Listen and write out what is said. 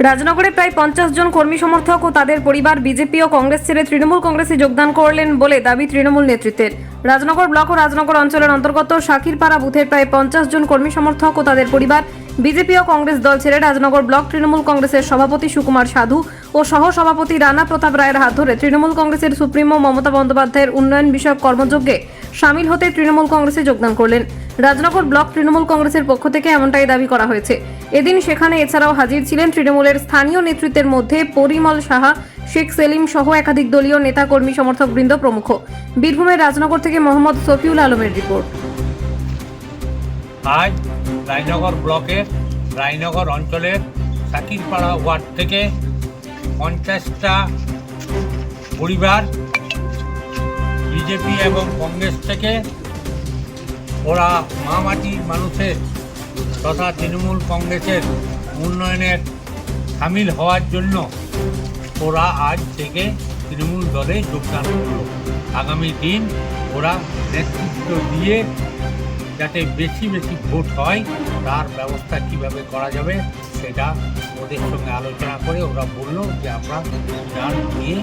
রাজনগরে প্রায় পঞ্চাশ জন কর্মী সমর্থক ও তাদের পরিবার বিজেপি ও কংগ্রেস ছেড়ে তৃণমূল কংগ্রেসে যোগদান করলেন বলে দাবি তৃণমূল নেতৃত্বের। রাজনগর ব্লক ও রাজনগর অঞ্চলের অন্তর্গত শাকিরপাড়া বুথের প্রায় পঞ্চাশ জন কর্মী সমর্থক ও তাদের পরিবার, বিজেপি ও কংগ্রেস দল ছেড়ে রাজনগর ব্লক তৃণমূল কংগ্রেসের সভাপতি সুকুমার সাধু ও সহ সভাপতি রানা প্রতাপ রায়ের হাত ধরে তৃণমূল কংগ্রেসের সুপ্রিমো মমতা বন্দ্যোপাধ্যায়ের উন্নয়ন বিষয়ক কর্মযজ্ঞে সামিল হতে তৃণমূল কংগ্রেসে যোগদান করলেন। রাজনগর ব্লক তৃণমূল কংগ্রেসের পক্ষ থেকে এমনটাই দাবি করা হয়েছে। এদিন সেখানে এছাড়াও হাজির ছিলেন তৃণমূলের স্থানীয় নেতৃত্বের মধ্যে পরিমল সাহা শেখ সেলিম সহ একাধিক দলীয় নেতা কর্মী সমর্থক বৃন্দ প্রমুখ। বীরভূমের রাজনগর থেকে মোহাম্মদ সফিউল আলমের রিপোর্ট। আজ রায়নগর ব্লকের রায়নগর অঞ্চলের সাকিরপাড়া ওয়ার্ড থেকে পঞ্চাশটা পরিবার বিজেপি এবং কংগ্রেস থেকে ওরা মামাটি মানুষের তথা তৃণমূল কংগ্রেসের উন্নয়নের সামিল হওয়ার জন্য ওরা আজ থেকে তৃণমূল দলে যোগদান করল। আগামী দিন ওরা নেতৃত্ব দিয়ে যাতে বেশি বেশি ভোট হয়, তার ব্যবস্থা কীভাবে করা যাবে সেটা ওদের সঙ্গে আলোচনা করে ওরা বলল যে আমরা যান দিয়ে